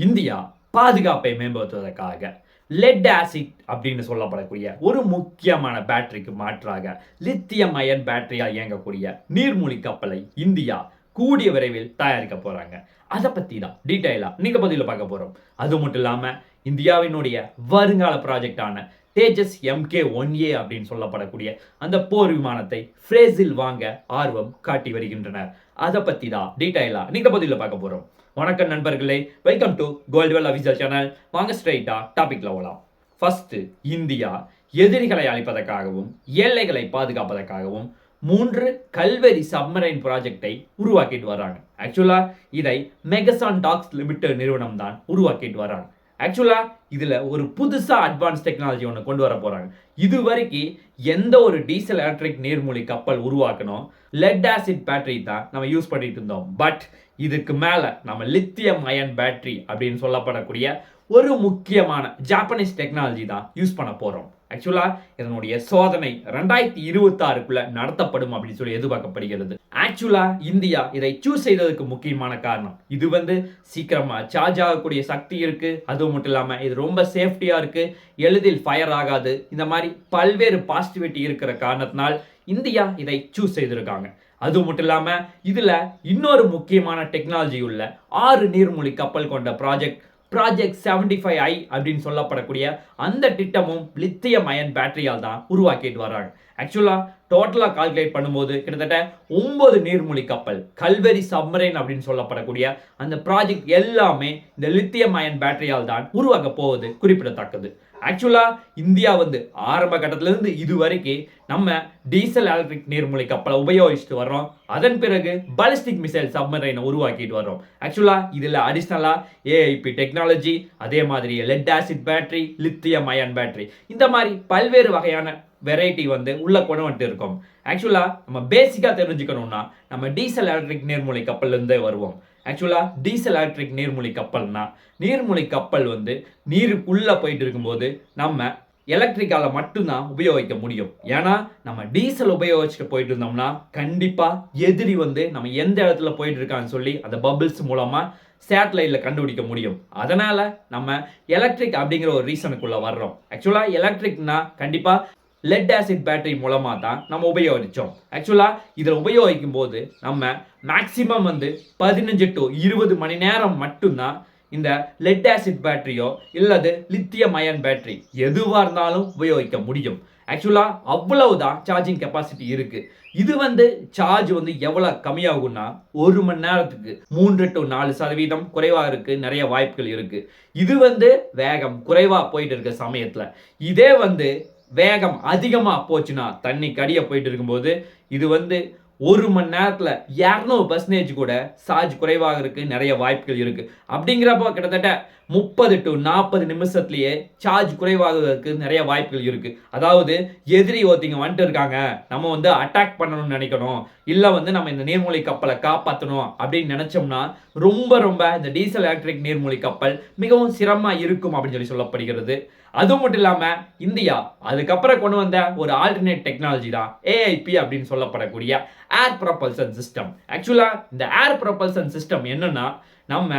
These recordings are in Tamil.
இந்தியா பாதுகாப்பை மேம்படுத்துவதற்காக லெட் ஆசிட் அப்படின்னு சொல்லப்படக்கூடிய ஒரு முக்கியமான பேட்டரிக்கு மாற்றாக லித்தியம் அயன் பேட்டரியால் இயங்கக்கூடிய நீர்மூழ்கி கப்பலை இந்தியா கூடிய விரைவில் தயாரிக்க போகிறாங்க அதை பற்றி தான் டீட்டெயிலாக நீங்கள் பதிலில் பார்க்க போகிறோம் அது மட்டும் இல்லாமல் இந்தியாவினுடைய வருங்கால ப்ராஜெக்டான தேஜஸ் எம்கே ஒன் ஏ அப்படின்னு சொல்லப்படக்கூடிய அந்த போர் விமானத்தை பிரேசில் வாங்க ஆர்வம் காட்டி வருகின்றனர். அதை பற்றி தான் டீட்டெயிலாக நீங்கள் பதிலில் பார்க்க போகிறோம் வணக்கம் நண்பர்களே welcome to Goldwell official channel வாங்க ஸ்ட்ரைட்டா டாபிக்ல போகலாம் ஃபர்ஸ்ட் இந்தியா எதிரிகளை அழிப்பதற்காகவும் எல்லைகளை பாதுகாப்பதற்காகவும் மூன்று கல்வெறி சப்மரைன் ப்ராஜெக்டை உருவாக்கிட்டு வராங்க. ஆக்சுவலா இதை மெகசான் டாக்ஸ் லிமிடெட் நிறுவனம் தான் உருவாக்கிட்டு வராங்க. ஆக்சுவலா இதில் ஒரு புதுசாக அட்வான்ஸ் டெக்னாலஜி ஒன்று கொண்டு வர போகிறாங்க இது வரைக்கும் எந்த ஒரு டீசல் எலக்ட்ரிக் நீர்மூழ்கி கப்பல் உருவாக்கணும் லெட் ஆசிட் பேட்டரி தான் நம்ம யூஸ் பண்ணிட்டு இருந்தோம். பட் இதுக்கு மேலே நம்ம லித்தியம் அயன் பேட்டரி அப்படின்னு சொல்லப்படக்கூடிய ஒரு முக்கியமான ஜாப்பனீஸ் டெக்னாலஜி தான் யூஸ் பண்ண போகிறோம் ஆக்சுவலாக இதனுடைய சோதனை ரெண்டாயிரத்தி இருபத்தாறுக்குள்ள நடத்தப்படும் அப்படின்னு சொல்லி எதிர்பார்க்கப்படுகிறது. ஆக்சுவலாக இந்தியா இதை சூஸ் செய்ததுக்கு முக்கியமான காரணம். இது வந்து சீக்கிரமாக சார்ஜ் ஆகக்கூடிய சக்தி இருக்குது அதுவும் மட்டும் இல்லாமல் இது ரொம்ப சேஃப்டியாக இருக்குது எளிதில் ஃபயர் ஆகாது. இந்த மாதிரி பல்வேறு பாசிட்டிவிட்டி இருக்கிற காரணத்தினால் இந்தியா இதை சூஸ் செய்திருக்காங்க. அது மட்டும் இல்லாமல் இதில் இன்னொரு முக்கியமான டெக்னாலஜி உள்ள ஆறு நீர்மூழ்கி கப்பல் கொண்ட project project seventy five I அப்படின்னு சொல்லப்படக்கூடிய அந்த திட்டமும் லித்தியம் அயன் பேட்டரியால் தான் உருவாக்கிட்டு வராங்க. ஆக்சுவலாக டோட்டலாக கால்குலேட் பண்ணும்போது கிட்டத்தட்ட ஒம்பது நீர்மூழ்கி கப்பல் கல்வெரி சப்மரைன் அப்படின்னு சொல்லப்படக்கூடிய அந்த ப்ராஜெக்ட் எல்லாமே இந்த லித்தியம் அயன் பேட்டரியால் தான் உருவாக்க போவது குறிப்பிடத்தக்கது. ஆக்சுவலாக இந்தியா வந்து ஆரம்ப கட்டத்திலேருந்து இது வரைக்கும் நம்ம டீசல் எலக்ட்ரிக் நீர்மூழ்கி கப்பலை உபயோகிச்சுட்டு வர்றோம். அதன் பிறகு பாலிஸ்டிக் மிசைல் சப்மரைனை உருவாக்கிட்டு வர்றோம். ஆக்சுவலாக இதில் அடிஷ்னலாக ஏஐபி டெக்னாலஜி அதே மாதிரி lead acid battery lithium ion battery இந்த மாதிரி பல்வேறு வகையான வெரைட்டி வந்து உள்ள கொண்டு வந்துட்டு இருக்கோம். ஆக்சுவலாக நம்ம பேசிக்காக தெரிஞ்சுக்கணும்னா நம்ம டீசல் எலக்ட்ரிக் நீர்மூழ்கி கப்பல்லேருந்தே வருவோம். ஆக்சுவலாக டீசல் எலக்ட்ரிக் நீர்மூழ்கி கப்பல்னா நீர்மூழ்கி கப்பல் வந்து நீருக்குள்ளே போயிட்டு இருக்கும்போது நம்ம எலக்ட்ரிக்கால மட்டும்தான் உபயோகிக்க முடியும். ஏன்னா நம்ம டீசல் உபயோகிச்சுட்டு போயிட்டு இருந்தோம்னா கண்டிப்பாக எதிரி வந்து நம்ம எந்த இடத்துல போயிட்டு இருக்கான்னு சொல்லி அந்த பபிள்ஸ் மூலமாக சேட்டலைட்டில் கண்டுபிடிக்க முடியும். அதனால் நம்ம எலக்ட்ரிக் அப்படிங்கிற ஒரு ரீசனுக்குள்ளே வர்றோம். ஆக்சுவலாக எலக்ட்ரிக்னா கண்டிப்பாக லெட் ஆசிட் பேட்டரி மூலமாக தான் நம்ம உபயோகித்தோம் ஆக்சுவலாக இதில் உபயோகிக்கும் போது நம்ம மேக்சிமம் வந்து பதினஞ்சு டு இருபது மணி நேரம் மட்டும்தான் இந்த லெட் ஆசிட் பேட்டரியோ இல்லது லித்தியம் அயன் பேட்டரி எதுவாக இருந்தாலும் உபயோகிக்க முடியும். ஆக்சுவலாக அவ்வளவுதான் சார்ஜிங் கெப்பாசிட்டி இருக்குது இது வந்து சார்ஜ் வந்து எவ்வளோ கம்மியாகும்னா ஒரு மணி நேரத்துக்கு மூன்று டு நாலு சதவீதம் குறைவாக இருக்கு நிறைய வாய்ப்புகள் இருக்குது இது வந்து வேகம் குறைவாக போயிட்டு இருக்க சமயத்தில். இதே வந்து வேகம் அதிகமாக போச்சுன்னா தண்ணி கடியை போயிட்டு இருக்கும்போது இது வந்து ஒரு மணி நேரத்தில் இரநூறு பர்சன்டேஜ் கூட சார்ஜ் குறைவாக இருக்கு நிறைய வாய்ப்புகள் இருக்கு. அப்படிங்கிறப்போ கிட்டத்தட்ட முப்பது டு நாற்பது நிமிஷத்துலேயே சார்ஜ் குறைவாகிறதுக்கு நிறைய வாய்ப்புகள் இருக்கு. அதாவது எதிரி ஒருத்தங்க வந்துட்டு இருக்காங்க நம்ம வந்து அட்டாக் பண்ணணும்னு நினைக்கணும் இல்லை வந்து நம்ம இந்த நீர்மூழ்கி கப்பலை காப்பாற்றணும் அப்படின்னு நினைச்சோம்னா ரொம்ப ரொம்ப இந்த டீசல் எலக்ட்ரிக் நீர்மூழ்கி கப்பல் மிகவும் சிரமமாக இருக்கும் அப்படின்னு சொல்லி சொல்லப்படுகிறது. அது மட்டும் இல்லாமல் இந்தியா அதுக்கப்புறம் கொண்டு வந்த ஒரு ஆல்டர்னேட் டெக்னாலஜி தான் ஏஐபி அப்படின்னு சொல்லப்படக்கூடிய ஏர் ப்ரொபல்சன் சிஸ்டம் ஆக்சுவலாக இந்த ஏர் ப்ரொபல்சன் சிஸ்டம் என்னன்னா நம்ம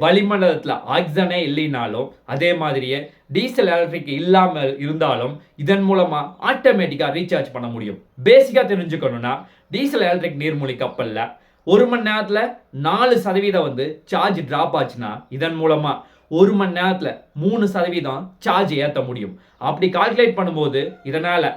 வளிமண்டலத்தில் ஆக்சிஜனே இல்லைனாலும் அதே மாதிரியே டீசல் எலக்ட்ரிக் இல்லாமல் இருந்தாலும் இதன் மூலமாக ஆட்டோமேட்டிக்காக ரீசார்ஜ் பண்ண முடியும். பேசிக்காக தெரிஞ்சுக்கணும்னா டீசல் எலக்ட்ரிக் நீர்மூழ்கி கப்பல்ல ஒரு மணி நேரத்தில் நாலு சதவீதம் வந்து சார்ஜ் ட்ராப் ஆச்சுன்னா இதன் மூலமாக ஒரு மணி நேரத்தில் மூணு சதவீதம் சார்ஜ் ஏற்ற முடியும். அப்படி கால்குலேட் பண்ணும்போது இதனால்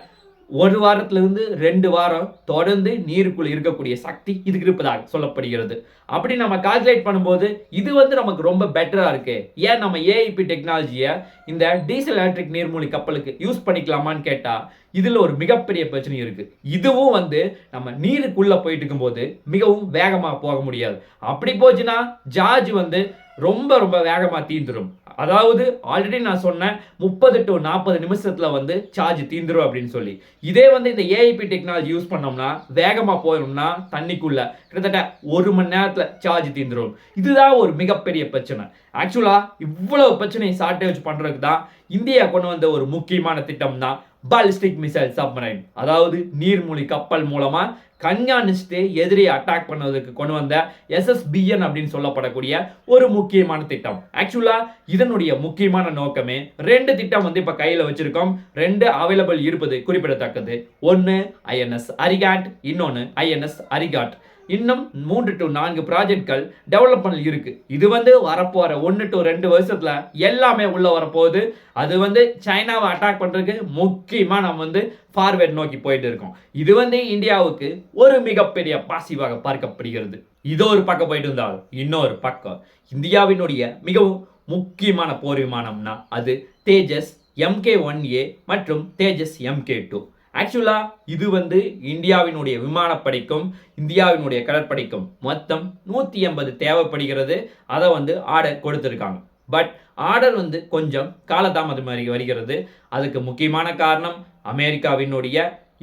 ஒரு வாரத்துலேருந்து ரெண்டு வாரம் தொடர்ந்து நீருக்குள் இருக்கக்கூடிய சக்தி இதுக்கு இருப்பதாக சொல்லப்படுகிறது. அப்படி நம்ம கால்குலேட் பண்ணும்போது இது வந்து நமக்கு ரொம்ப பெட்டராக இருக்கு. ஏன் நம்ம ஏஐபி டெக்னாலஜியை இந்த டீசல் எலக்ட்ரிக் நீர்மூழ்கி கப்பலுக்கு யூஸ் பண்ணிக்கலாமான்னு கேட்டால் இதில் ஒரு மிகப்பெரிய பிரச்சனை இருக்குது இதுவும் வந்து நம்ம நீருக்குள்ளே போயிட்டு இருக்கும்போது மிகவும் வேகமாக போக முடியாது. அப்படி போச்சுன்னா ஜார்ஜ் வந்து ரொம்ப ரொம்ப வேகமாக தீந்துடும் அதாவது ஆல்ரெடி நான் சொன்னேன் முப்பது டு நாற்பது நிமிஷத்தில் வந்து சார்ஜ் தீந்துரும் அப்படின்னு சொல்லி. இதே வந்து இந்த ஏஐபி டெக்னாலஜி யூஸ் பண்ணோம்னா வேகமாக போயிடும்னா தண்ணிக்குள்ள கிட்டத்தட்ட ஒரு மணி நேரத்தில் சார்ஜ் தீந்துரும். இதுதான் ஒரு மிகப்பெரிய பிரச்சனை. ஆக்சுவலாக இவ்வளோ பிரச்சனையை ஷார்ட்டேஜ் பண்ணுறதுக்கு தான் இந்தியா கொண்டு வந்த ஒரு முக்கியமான திட்டம் தான் பாலிஸ்டிக் மிசைல் சப்மரைன் அதாவது நீர்மூழ்கி கப்பல் மூலமா கண்காணிச்சுட்டு எதிரியை அட்டாக் பண்ணுவதற்கு கொண்டு வந்த எஸ்எஸ்பிஎன் அப்படின்னு சொல்லப்படக்கூடிய ஒரு முக்கியமான திட்டம். ஆக்சுவலாக இதனுடைய முக்கியமான நோக்கமே ரெண்டு திட்டம் வந்து இப்போ கையில் வச்சிருக்கோம். ரெண்டு அவைலபிள் இருப்பது குறிப்பிடத்தக்கது. ஒன்று ஐஎன்எஸ் அரிகாட் இன்னொன்று ஐஎன்எஸ் அரிகாட் இன்னும் மூன்று டு நான்கு ப்ராஜெக்ட்கள் டெவலப்மெண்ட் இருக்கு. இது வந்து வரப்போற ஒன்று டு ரெண்டு வருஷத்துல எல்லாமே உள்ள வரப்போகுது. அது வந்து சைனாவை அட்டாக் பண்றதுக்கு முக்கியமா நம்ம வந்து ஃபார்வேர்ட் நோக்கி போயிட்டு இருக்கோம். இது வந்து இந்தியாவுக்கு ஒரு மிகப்பெரிய பாசிவாக பார்க்கப்படுகிறது. இதோ ஒரு பக்கம் போயிட்டு இருந்தாலும் இன்னொரு பக்கம். இந்தியாவினுடைய மிகவும் முக்கியமான போர் விமானம்னா அது தேஜஸ் எம்கே ஒன் ஏ மற்றும் தேஜஸ் எம்கே டூ. ஆக்சுவலாக இது வந்து இந்தியாவினுடைய விமானப்படைக்கும் இந்தியாவினுடைய கடற்படைக்கும் மொத்தம் நூற்றி எண்பது தேவைப்படுகிறது. அதை வந்து ஆர்டர் கொடுத்துருக்காங்க. பட் ஆர்டர் வந்து கொஞ்சம் காலதாமதம் வருகிறது. அதுக்கு முக்கியமான காரணம் அமெரிக்காவினுடைய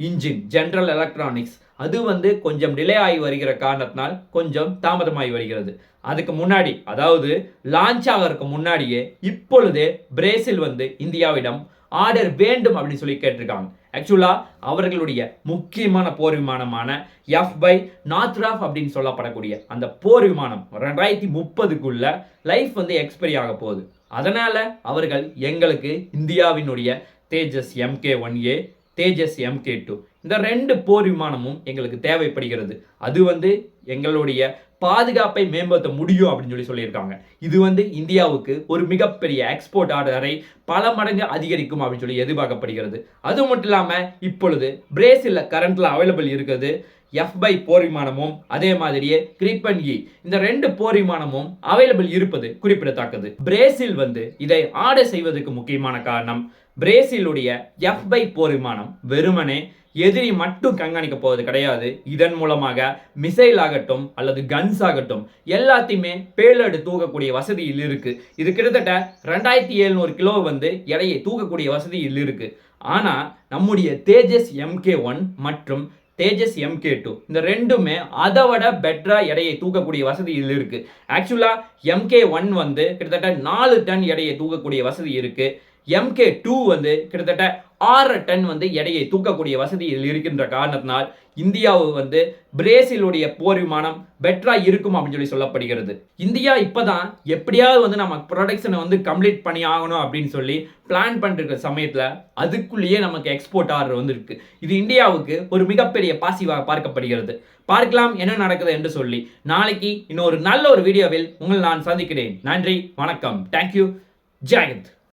இன்ஜின் ஜென்ரல் எலக்ட்ரானிக்ஸ் அது வந்து கொஞ்சம் டிலே ஆகி வருகிற காரணத்தினால் கொஞ்சம் தாமதமாகி வருகிறது. அதுக்கு முன்னாடி அதாவது லான்ச் ஆகிறதுக்கு முன்னாடியே இப்பொழுதே பிரேசில் வந்து இந்தியாவிடம் ஆர்டர் வேண்டும் அப்படின்னு சொல்லி கேட்டிருக்காங்க. ஆக்சுவலாக அவர்களுடைய முக்கியமான போர் விமானமான எஃப் பை நாத்ராஃப் அப்படின்னு சொல்லப்படக்கூடிய அந்த போர் விமானம் ரெண்டாயிரத்தி முப்பதுக்குள்ள லைஃப் வந்து எக்ஸ்பைரி ஆக போகுது. அதனால் அவர்கள் எங்களுக்கு இந்தியாவினுடைய Tejas MK one A Tejas MK two இந்த ரெண்டு போர் விமானமும் எங்களுக்கு தேவைப்படுகிறது. அது வந்து எங்களுடைய பாதுகாப்பை மேம்படுத்த முடியும் அப்படின்னு சொல்லி சொல்லியிருக்காங்க. இது வந்து இந்தியாவுக்கு ஒரு மிகப்பெரிய எக்ஸ்போர்ட் ஆர்டரை பல மடங்கு அதிகரிக்கும் அப்படின்னு சொல்லி எதிர்பார்க்கப்படுகிறது. அது மட்டும் இல்லாமல் இப்பொழுது பிரேசிலில் கரண்ட்ல அவைலபிள் இருக்குது எஃப் பை போர் விமானமும் அதே மாதிரியே கிரிப்பன் இ e. இந்த ரெண்டு போர் விமானமும் அவைலபிள் இருப்பது குறிப்பிடத்தக்கது. பிரேசில் வந்து இதை ஆர்டர் செய்வதற்கு முக்கியமான காரணம் பிரேசிலுடைய எஃப் பை போர் விமானம் வெறுமனே எதிரி மட்டும் கண்காணிக்க போவது கிடையாது. இதன் மூலமாக மிசைல் ஆகட்டும் அல்லது கன்ஸ் ஆகட்டும் எல்லாத்தையுமே பேலடு தூக்கக்கூடிய வசதியில் இருக்கு. இது கிட்டத்தட்ட ரெண்டாயிரத்தி எழுநூறு கிலோ வந்து எடையை தூக்கக்கூடிய வசதியில் இருக்கு. ஆனா நம்முடைய தேஜஸ் எம்கே ஒன் மற்றும் தேஜஸ் எம்கே டூ இந்த ரெண்டுமே அதை விட பெட்டராக எடையை தூக்கக்கூடிய வசதிகள் இருக்குது ஆக்சுவலாக எம்கே ஒன் வந்து கிட்டத்தட்ட நாலு டன் எடையை தூக்கக்கூடிய வசதி இருக்குது எம்கே டூ வந்து கிட்டத்தட்ட ஆறு டன் வந்து எடையை தூக்கக்கூடிய வசதியில் இருக்கின்ற காரணத்தினால் இந்தியாவு வந்து பிரேசிலுடைய போர் விமானம் பெட்டரா இருக்கும் அப்படின்னு சொல்லி சொல்லப்படுகிறது. இந்தியா இப்போதான் எப்படியாவது வந்து நம்ம ப்ரொடக்ஷனை வந்து கம்ப்ளீட் பண்ணி ஆகணும் அப்படின்னு சொல்லி பிளான் பண்ணிருக்கிற சமயத்தில் அதுக்குள்ளேயே நமக்கு எக்ஸ்போர்ட் ஆர்டர் வந்து இருக்கு இது இந்தியாவுக்கு ஒரு மிகப்பெரிய பாசிவாக பார்க்கப்படுகிறது. பார்க்கலாம் என்ன நடக்குது என்று சொல்லி நாளைக்கு இன்னொரு நல்ல ஒரு வீடியோவில் உங்களை நான் சந்திக்கிறேன். நன்றி வணக்கம். தேங்க்யூ ஜெயந்த்